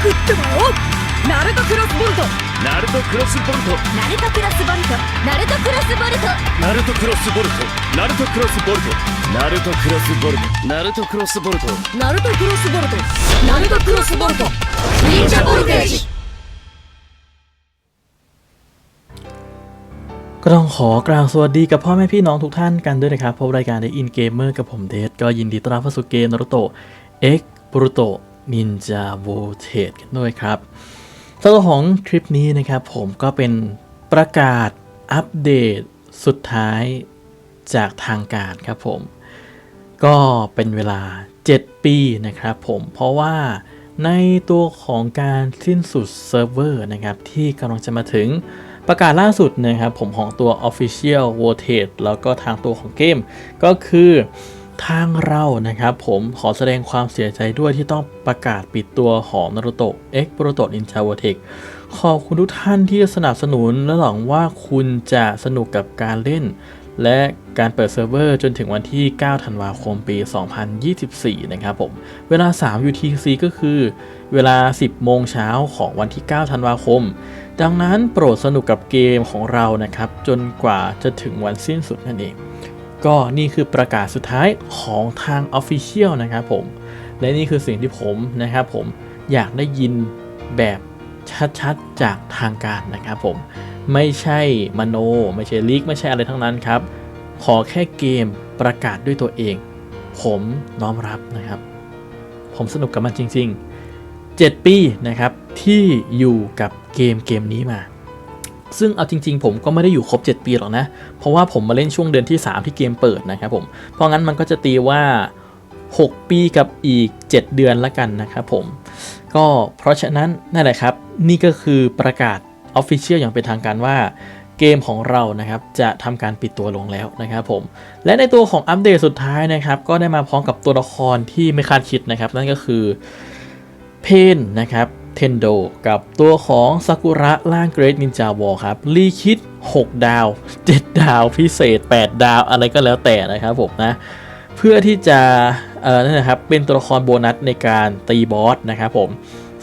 みんな行くってばよナルトクロスボルトナルトクロスボルトナルトクロスボルトナルトクロスボルトナルトクロスボルトナルトクロスボルトナルトクロスボルトナルトクロスボルトナルトクロスボルトナルトクロスボルト忍者ボルテージ ก็ต้องขอกล่าวสวัสดีกับพ่อแม่พี่น้องทุกท่านกันด้วยนะครับพบรายการ The In Gamer กับผมเดชก็ยินดีต้อนรับเข้าสู่เกมนารุโตะ X Boruto Ninja Voltage กันด้วยครับสำหรับของคลิปนี้นะครับผมก็เป็นประกาศอัปเดตสุดท้ายจากทางการครับผม ก็เป็นเวลา 7 ปีนะครับผมเพราะว่าในตัวของการสิ้นสุดเซิร์ฟเวอร์นะครับที่กำลังจะมาถึงประกาศล่าสุดนะครับผมของตัว Official Voltage แล้วก็ทางตัวของเกม ก็คือ ทางเรานะครับผมขอแสดงความเสียใจด้วยที่ต้องประกาศปิดตัวของ Naruto X Boruto Ninja Vortex ขอบคุณทุกท่านที่สนับสนุนและหวังว่าคุณจะสนุกกับการเล่น และการเปิดเซิร์ฟเวอร์จนถึงวันที่ 9 ธันวาคมปี 2024 นะครับผม เวลา 3 UTC ก็คือ เวลา 10 โมงเช้าของวันที่ 9 ธันวาคม ดังนั้นโปรดสนุกกับเกมของเรานะครับ จนกว่าจะถึงวันสิ้นสุดนั่นเอง ก็นี่คือประกาศสุดท้ายของทาง Official นะครับผม และนี่คือสิ่งที่ผมนะครับผมอยากได้ยินแบบชัดๆจากทางการนะครับผม ไม่ใช่มโน ไม่ใช่ลีกไม่ใช่อะไรทั้งนั้นครับ ขอแค่เกมประกาศด้วยตัวเอง ผมน้อมรับนะครับ ผมสนุกกับมันจริง ๆ 7 ปีนะครับที่อยู่กับเกมเกมนี้มา ซึ่งเอาจริงๆ ผมก็ไม่ได้อยู่ครบ 7 ปีหรอกนะ เพราะว่าผมมาเล่นช่วงเดือนที่ 3 ที่เกมเปิดนะครับผม เพราะงั้นมันก็จะตีว่า 6 ปีกับอีก 7 เดือนละกันนะครับผม ก็เพราะฉะนั้นนั่นแหละครับ นี่ก็คือประกาศ Official อย่างเป็นทางการว่าเกมของเรานะครับจะทำการปิดตัวลงแล้วนะครับผม และในตัวของอัปเดตสุดท้ายนะครับ ก็ได้มาพร้อมกับตัวละครที่ไม่คาดคิดนะครับ นั่นก็คือเพนนะครับ เทนโดกับตัวของซากุระล่างเกรดนินจาวอครับรีคิด 6 ดาว 7 ดาวพิเศษ 8 ดาวอะไรก็แล้วแต่นะครับผมนะ เพื่อที่จะเอ่อนั่นนะครับเป็นตัวละครโบนัสในการตีบอสนะครับผม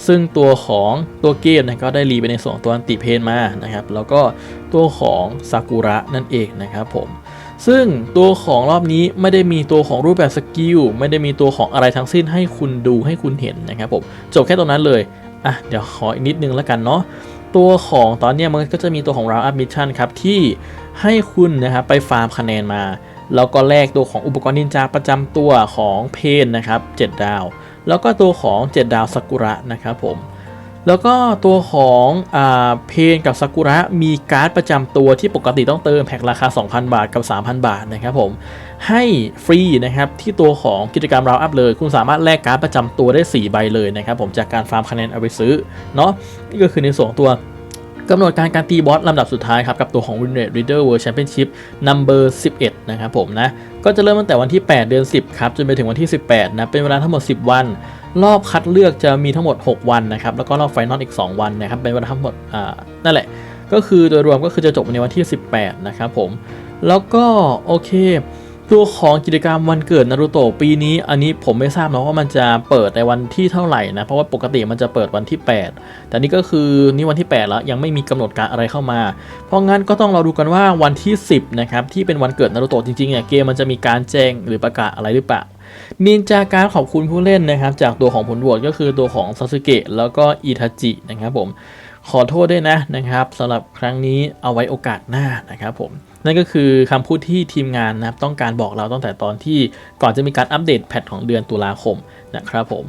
ซึ่งตัวของตัวเกมนะก็ได้รีไปในส่วนของตัวอันติเพนมานะครับ แล้วก็ตัวของซากุระนั่นเองนะครับผมซึ่งตัวของรอบนี้ไม่ได้มีตัวของรูปแบบสกิลไม่ได้มีตัวของอะไรทั้งสิ้นให้คุณดูให้คุณเห็นนะครับผมจบแค่ตรงนั้นเลย อะเดี๋ยวขออีกนิดนึงแล้วกันเนาะตัวของตอนนี้มันก็จะมีตัวของ round up mission ครับ ที่ให้คุณนะครับไปฟาร์มคะแนนมา แล้วก็แลกตัวของอุปกรณ์นินจาประจำตัวของเพนนะครับ 7 ดาว แล้วก็ตัวของ 7 ดาวซากุระนะครับผม แล้วก็ตัวของอาเพนกับซากุระมีการ์ดประจำตัวที่ปกติต้องเติมแพ็คราคา 2,000 บาทกับ 3,000 บาทนะครับผมให้ฟรีนะครับที่ตัวของกิจกรรมราวอัพเลย คุณสามารถแลกการ์ดประจำตัวได้ 4 ใบเลยนะครับผมจากการฟาร์มคะแนนเอาไปซื้อเนาะนี่ก็คือในส่วนของตัวกำหนดการการตีบอสลำดับสุดท้ายครับ กับตัวของ Win Rate Reader World Championship Number 11 นะครับผมนะ ก็จะเริ่มตั้งแต่วันที่ 8 เดือน 10 ครับ จนไปถึงวันที่ 18 นะ เป็นเวลาทั้งหมด 10 วัน รอบคัดเลือกจะมีทั้งหมด 6 วันนะครับ แล้วก็รอบไฟนอลอีก 2 วันนะครับ เป็นเวลาทั้งหมดอ่านั่นแหละ ก็คือโดยรวมก็คือจะจบในวันที่ 18 นะครับผม แล้วก็โอเค ตัวของกิจกรรมวันเกิดนารูโตะปีนี้ อันนี้ผมไม่ทราบนะว่ามันจะเปิดในวันที่เท่าไหร่นะ เพราะว่าปกติมันจะเปิดวันที่ 8 แต่นี่ก็คือนี่วันที่ 8 แล้วยังไม่มีกำหนดการอะไรเข้ามา เพราะงั้นก็ต้องเราดูกันว่าวันที่ 10นะครับที่เป็นวันเกิดนารูโตะจริงๆเนี่ยเกมมันจะมีการแจ้งหรือประกาศอะไรหรือเปล่านินจาการขอบคุณผู้เล่นนะครับ จากตัวของผลโหวตก็คือตัวของซาสึเกะแล้วก็อิทาจินะครับผมขอโทษด้วยนะนะครับสำหรับครั้งนี้เอาไว้โอกาสหน้านะครับผม นั่นก็คือคำพูดที่ทีมงานนะครับต้องการบอกเราตั้งแต่ตอนที่ก่อนจะมีการอัปเดตแพทของเดือนตุลาคมนะครับผม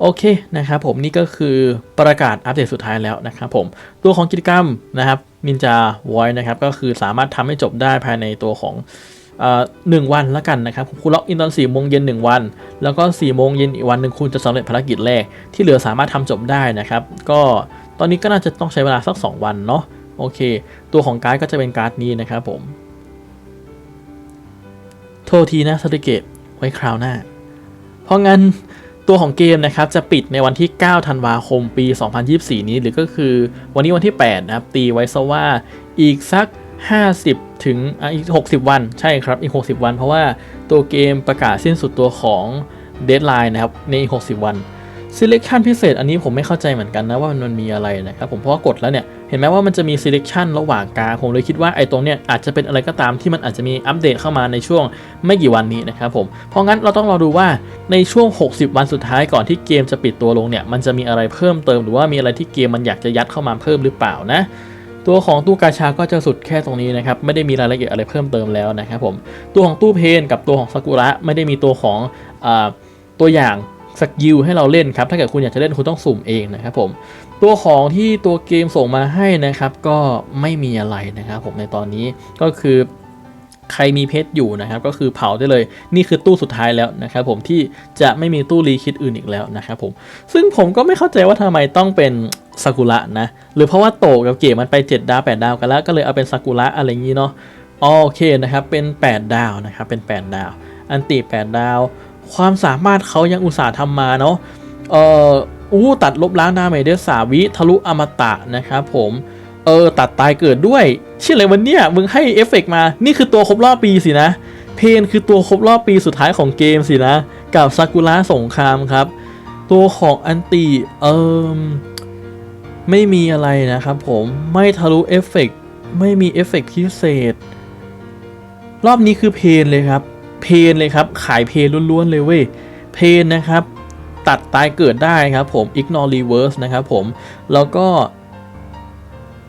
โอเคนะครับผมนี่ก็คือประกาศอัปเดตสุดท้ายแล้วนะครับผมตัวของกิจกรรมนะครับนินจาวอยนะครับก็คือสามารถทำให้จบได้ภายในตัวของเอ่อหนึ่งวันละกันนะครับคุณล็อกอินตอน4โมงเย็น1วัน แล้วก็4โมงเย็นอีกวันหนึ่งคุณจะสำเร็จภารกิจแรก ที่เหลือสามารถทำจบได้นะครับ ก็ตอนนี้ก็น่าจะต้องใช้เวลาสัก 2 วันเนาะ โอเค ตัวของการ์ดก็จะเป็นการ์ดนี้นะครับผม โทษทีนะสติเกตไว้คราวหน้า เพราะงั้นตัวของเกมนะครับจะปิดในวันที่ 9 ธันวาคมปี 2024 นี้ หรือก็คือวันนี้วันที่ 8 นะครับ ตีไว้ซะว่าอีกสัก 50 ถึงอะอีก 60 วันใช่ครับอีก 60 วัน เพราะว่าตัวเกมประกาศสิ้นสุดตัวของเด d ไลน์นะครับในอีก 60 วัน selection พิเศษอันนี้ผมไม่เข้าใจเหมือนกันนะว่ามันมีอะไรนะครับผมเพราะว่ากดแล้วเนี่ย เห็นไหมว่ามันจะมี selection ระหว่างกลางผมเลยคิดว่าไอ้ตรงเนี้ยอาจจะเป็นอะไรก็ตามที่มันอาจจะมีอัปเดตเข้ามาในช่วงไม่กี่วันนี้นะครับผม เพราะงั้นเราต้องรอดูว่าในช่วง 60 วันสุดท้ายก่อนที่เกมจะปิดตัวลงเนี่ยมันจะมีอะไรเพิ่มเติมหรือว่ามีอะไรที่เกมมันอยากจะยัดเข้ามาเพิ่มหรือเปล่านะตัวของตู้กาชาก็จะสุดแค่ตรงนี้นะครับไม่ได้มีรายละเอียดอะไรเพิ่มเติมแล้วนะครับผมตัวของตู้เพนกับตัวของซากุระไม่ได้มีตัวของอตัวอย่างสกิลให้เราเล่นครับถ้าเกิดคุณอยากจะเล่นคุณต้องสุ่มเองนะครับผม ตัวของที่ตัวเกมส่งมาให้นะครับ ก็ไม่มีอะไรนะครับผมในตอนนี้ก็คือใครมีเพชรอยู่นะครับก็คือเผาได้เลยนี่คือตู้สุดท้ายแล้วนะครับผมที่จะไม่มีตู้รีคิดอื่นอีกแล้วนะครับผมซึ่งผมก็ไม่เข้าใจว่าทำไมต้องเป็นซากุระนะหรือเพราะว่าโตกับเกมมันไป 7 ดาว8ดาวกันแล้วก็เลยเอาเป็นซากุระอะไรอย่างนี้เนาะโอเคนะครับเป็น 8 ดาวนะครับเป็น 8 ดาว อันติ 8 ดาว ความสามารถเขายังอุตส่าห์ทำมาเนาะ เอ่ออู้ตัดลบล้างดาเมจได้สาวิทะลุอมตะนะครับผมเออตัดตายเกิดด้วยเชื่ออะไรวันเนี้ยมึงให้เอฟเฟกต์มา นี่คือตัวครบรอบปีสินะ เพนคือตัวครบรอบปีสุดท้ายของเกมสินะ กับซากุระสงครามครับ ตัวของอันติเอิมไม่มีอะไรนะครับผมไม่ทะลุเอฟเฟกต์ไม่มีเอฟเฟกต์พิเศษ รอบนี้คือเพนเลยครับ เพนเลยครับ ขายเพนล้วนๆเลยเว้ยเพนนะครับ ตัดตายเกิดได้ครับผม ignore reverse นะครับผม แล้วก็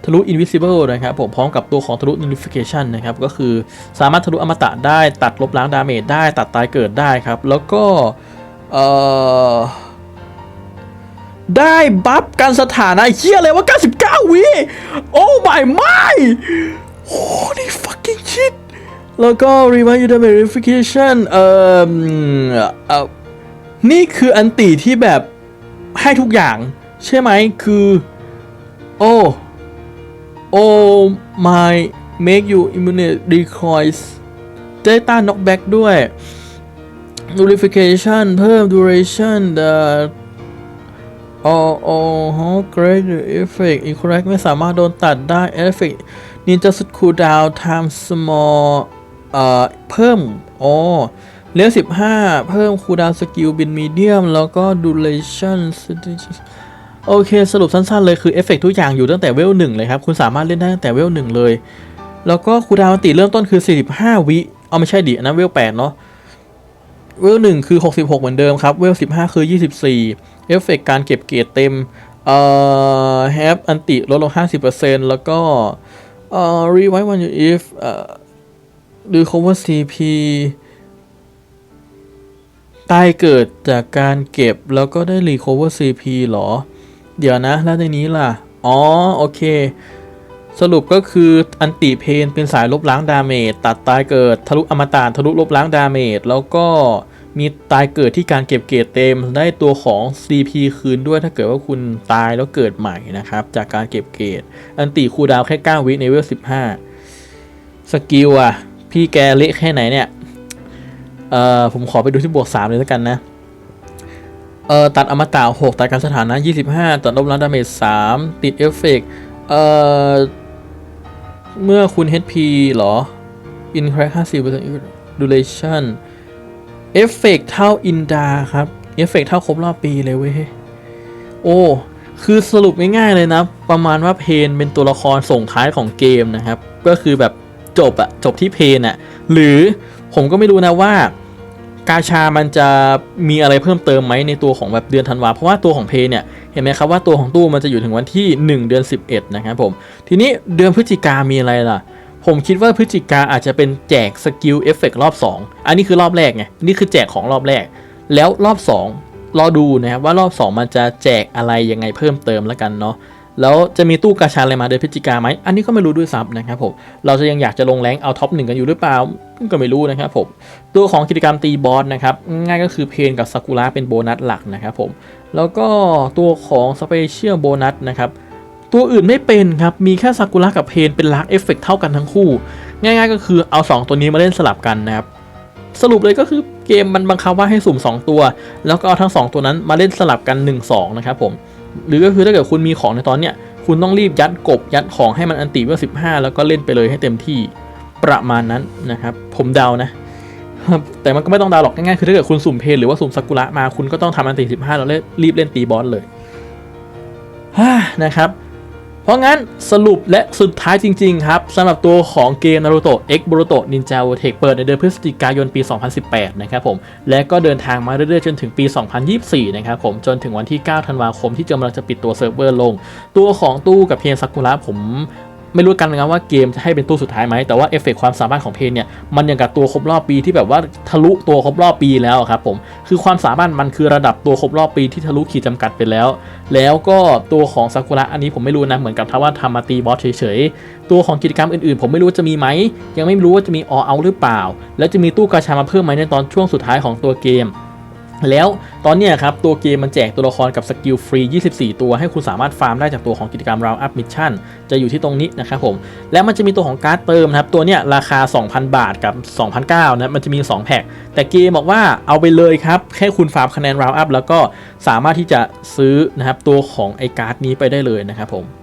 ทะลุ invisible นะครับผมพร้อมกับตัวของทะลุ nullification นะครับ ก็คือสามารถทะลุอมตะได้ตัดลบล้างดาเมจได้ตัดตายเกิดได้ครับ แล้วก็เอ่อได้บัฟการสถานะเฮียอะไรว่า 99 วิโอ้ my my holy fucking shit แล้วก็ revive your damage verification เอ่อเอ่อ นี่คืออันติที่แบบให้ทุกอย่าง ใช่ไหมคือ โอ้ Oh my make you immune decoys ได้ต้าน knockback ด้วย nullification เพิ่ม duration the อ๋ออ๋อฮะ great effect incorrect ไม่สามารถโดนตัดได้ effect ninja suit cooldown time small เอ่อ เพิ่ม อ๋อ เลเวล15 เพิ่ม cooldown skill บิน medium แล้วก็ duration โอเค สรุปสั้นๆเลยคือเอฟเฟกทุกอย่างอยู่ตั้งแต่เวลหนึ่งเลยครับ คุณสามารถเล่นได้ตั้งแต่เวลหนึ่งเลย แล้วก็คูดาวน์อันติเริ่มต้นคือ 45 วิ เอาไม่ใช่ดิอันนั้นเวล8เนาะเวลหนึ่งคือ 66 เหมือนเดิมครับ เวล15 คือ 24 เอฟเฟกการเก็บเกียรติเต็ม เอ่อแฮปอันติลดลง 50%แล้วก็เอ่อ revive one you if เอ่อ recover CP ตายเกิดจากการเก็บแล้วก็ได้ recover CP หรอ เดี๋ยวนะ แล้วในนี้ล่ะ อ๋อ โอเค สรุปก็คืออันติเพนเป็นสายลบล้างดาเมจตัดตายเกิดทะลุอมตะทะลุลบล้างดาเมจแล้วก็มีตายเกิดที่การเก็บเกรดเต็มได้ตัวของ CP คืนด้วยถ้าเกิดว่าคุณตายแล้วเกิดใหม่นะครับ จากการเก็บเกรดอันติคูดาวแค่ 9 วิในเวล 15 สกิลอะพี่แกเละแค่ไหนเนี่ย เอ่อผมขอไปดูที่บวก 3 เลยแล้วกันนะ เอ่อตัดอมตะ6ตัดการสถานะ 25 ตัดลบล้างดาเมจ3ติดเอฟเฟกต์เอ่อ เมื่อคุณ HP เหรอ Incrack 50% Duration เอฟเฟกต์เท่าอินดาครับ เอฟเฟกต์เท่าครบรอบปีเลยเว้ย โอ้ คือสรุปง่ายๆเลยนะ ประมาณว่าเพนเป็นตัวละครส่งท้ายของเกมนะครับ ก็คือแบบจบอะจบที่เพนอะหรือผมก็ไม่รู้นะว่า กาชามันจะมีอะไรเพิ่มเติมไหมในตัวของแบบเดือนธันวาเพราะว่าตัวของเพย์เนี่ยเห็นไหมครับว่าตัวของตู้มันจะอยู่ถึงวันที่ 1 เดือน 11 นะครับผม ทีนี้เดือนพฤศจิกามีอะไรล่ะ ผมคิดว่าพฤศจิกาอาจจะเป็นแจกสกิลเอฟเฟกรอบ 2 อันนี้คือรอบแรกไงนี่คือแจกของรอบแรก แล้วรอบ 2 รอดูนะครับว่ารอบ 2 มันจะแจกอะไรยังไงเพิ่มเติมแล้วกันเนาะ แล้วจะมีตู้กาชาอะไรมาเดือนพฤศจิกาไหม อันนี้ก็ไม่รู้ด้วยซ้ำนะครับผม เราจะยังอยากจะลงแรงเอาท็อปหนึ่งกันอยู่หรือเปล่า ก็ไม่รู้นะครับผม ตัวของกิจกรรมตีบอสนะครับ ง่ายก็คือเพนกับซากุระเป็นโบนัสหลักนะครับผม แล้วก็ตัวของสเปเชียลโบนัสนะครับ ตัวอื่นไม่เป็นครับ มีแค่ซากุระกับเพนเป็นลักเอฟเฟกเท่ากันทั้งคู่ ง่าย ๆ ก็คือเอา 2 ตัวนี้มาเล่นสลับกันนะครับ สรุปเลยก็คือเกมมันบังคับว่าให้สุ่ม 2 ตัว แล้วก็เอาทั้ง 2 ตัวนั้นมาเล่นสลับกัน 1-2 นะครับผม หรือก็คือถ้าเกิดคุณมีของในตอนเนี้ยคุณต้องรีบยัดกบยัดของให้มันอันติเวล15แล้วก็เล่นไปเลยให้เต็มที่ประมาณนั้นนะครับ ผมเดานะแต่มันก็ไม่ต้องดาวหรอกง่ายๆคือถ้าเกิดคุณสุ่มเพลหรือว่าสุ่มซากุระมาคุณก็ต้องทำอันตี15แล้วรีบเล่นตีบอสเลยฮ่านะครับ เพราะงั้นสรุปและสุดท้ายจริง ๆ ครับสำหรับตัวของเกม Naruto X Boruto Ninja Vortex เปิดในเดือนพฤศจิกายนปี 2018 นะครับผม และก็เดินทางมาเรื่อย ๆ จนถึงปี 2024 นะครับผม จนถึงวันที่ 9 ธันวาคมที่กำลังจะปิดตัวเซิร์ฟเวอร์ลง ตัวของตู้กับเพนซากุระผม ไม่รู้กันนะว่าเกมจะให้เป็นตู้สุดท้ายไหมแต่ว่าเอฟเฟกต์ความสามารถของเพนเนี่ยมันอย่างกับตัวครบรอบปีที่แบบว่าทะลุตัวครบรอบปีแล้วครับผมคือความสามารถมันคือระดับตัวครบรอบปีที่ทะลุขีดจำกัดไปแล้ว แล้วก็ตัวของซากุระอันนี้ผมไม่รู้นะเหมือนกับทว่าทำมาตีบอสเฉยๆตัวของกิจกรรมอื่นๆ ผมไม่รู้ว่าจะมีไหมยังไม่รู้ว่าจะมีอเอาหรือเปล่า แล้วจะมีตู้กาชามาเพิ่มไหมในตอนช่วงสุดท้ายของตัวเกม แล้วตอนนี้ครับ ตัวเกมมันแจกตัวละครกับสกิลฟรี 24 ตัวให้คุณสามารถฟาร์มได้จากตัวของกิจกรรม Round Up Mission จะอยู่ที่ตรงนี้นะครับผม แล้วมันจะมีตัวของการ์ดเติมนะครับ ตัวเนี้ยราคา 2,000 บาทกับ 2,009นะมันจะมี 2 แพ็คแต่เกมบอกว่าเอาไปเลยครับ แค่คุณฟาร์มคะแนน Round Up แล้วก็สามารถที่จะซื้อนะครับตัวของไอการ์ดนี้ไปได้เลยนะครับผม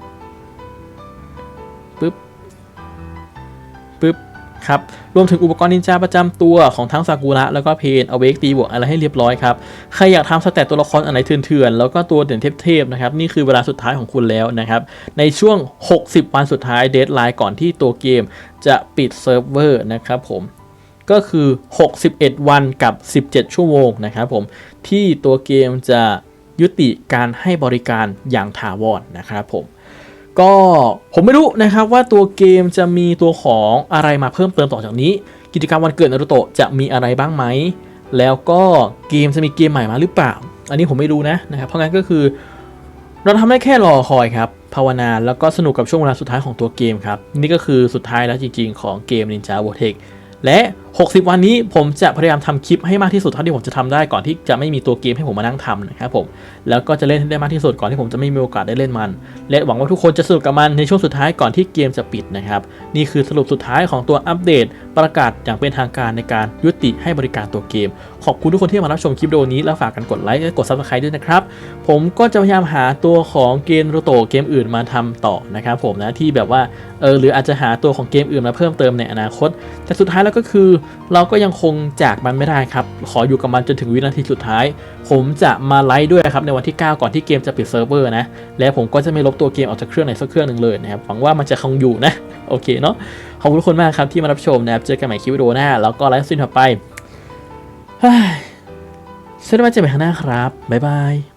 ครับ รวมถึงอุปกรณ์นินจาประจำตัวของทั้งซากุระแล้วก็เพนเอาเวกตีบวกอะไรให้เรียบร้อยครับ ใครอยากทำสเตตตัวละครอันไหนเถื่อนๆ แล้วก็ตัวเด่นเทพๆนะครับ นี่คือเวลาสุดท้ายของคุณแล้วนะครับ ในช่วง 60 วันสุดท้ายเดทไลน์ก่อนที่ตัวเกมจะปิดเซิร์ฟเวอร์นะครับผมก็คือ 61 วันกับ 17 ชั่วโมงนะครับผมที่ตัวเกมจะยุติการให้บริการอย่างถาวรนะครับผม ก็ผมไม่รู้นะครับว่าตัวเกมจะมีตัวของอะไรมาเพิ่มเติมต่อจากนี้ กิจกรรมวันเกิดนารุโตะจะมีอะไรบ้างไหม แล้วก็เกมจะมีเกมใหม่มาหรือเปล่า อันนี้ผมไม่รู้นะนะครับเพราะงั้นก็คือ เราทำได้แค่รอคอยครับภาวนาแล้วก็สนุกกับช่วงเวลาสุดท้ายของตัวเกมครับ นี่ก็คือสุดท้ายแล้วจริงๆ ของเกม Ninja Vortex และ 60 วันนี้ผมจะพยายามทำคลิปให้มากที่สุดเท่าที่ผมจะทำได้ก่อนที่จะไม่มีตัวเกมให้ผมมานั่งทำนะครับผมแล้วก็จะเล่นให้ได้มากที่สุดก่อนที่ผมจะไม่มีโอกาสได้เล่นมัน และหวังว่าทุกคนจะสนุกกับมันในช่วงสุดท้ายก่อนที่เกมจะปิดนะครับนี่คือสรุปสุดท้ายของตัวอัปเดต ประกาศอย่างเป็นทางการในการยุติให้บริการตัวเกม ขอบคุณทุกคนที่มารับชมคลิปวิดีโอนี้แล้วฝากกันกดไลค์และกด subscribe ด้วยนะครับผมก็จะพยายามหาตัวของเกมโรโตเกมอื่นมาทำต่อนะครับผมนะที่แบบว่าเออหรืออาจจะหาตัวของเกมอื่นมาเพิ่มเติมในอนาคต แต่สุดท้ายแล้วก็คือเราก็ยังคงจากมันไม่ได้ครับ ขออยู่กับมันจนถึงวินาทีสุดท้าย ผมจะมาไลฟ์ด้วยครับในวันที่ 9 ก่อนที่เกมจะปิดเซิร์ฟเวอร์นะ และผมก็จะไม่ลบตัวเกมออกจากเครื่องไหนสักเครื่องหนึ่งเลยนะครับ หวังว่ามันจะคงอยู่นะ โอเคเนาะ ขอบคุณทุกคนมากครับที่มารับชมนะครับ เจอกันใหม่คลิปวิดีโอหน้า แล้วก็ไลฟ์สตรีมถัดไปเฮ้ยเสร็จแล้วมาเจอกันใหม่ข้งหน้าครับ บ๊ายบาย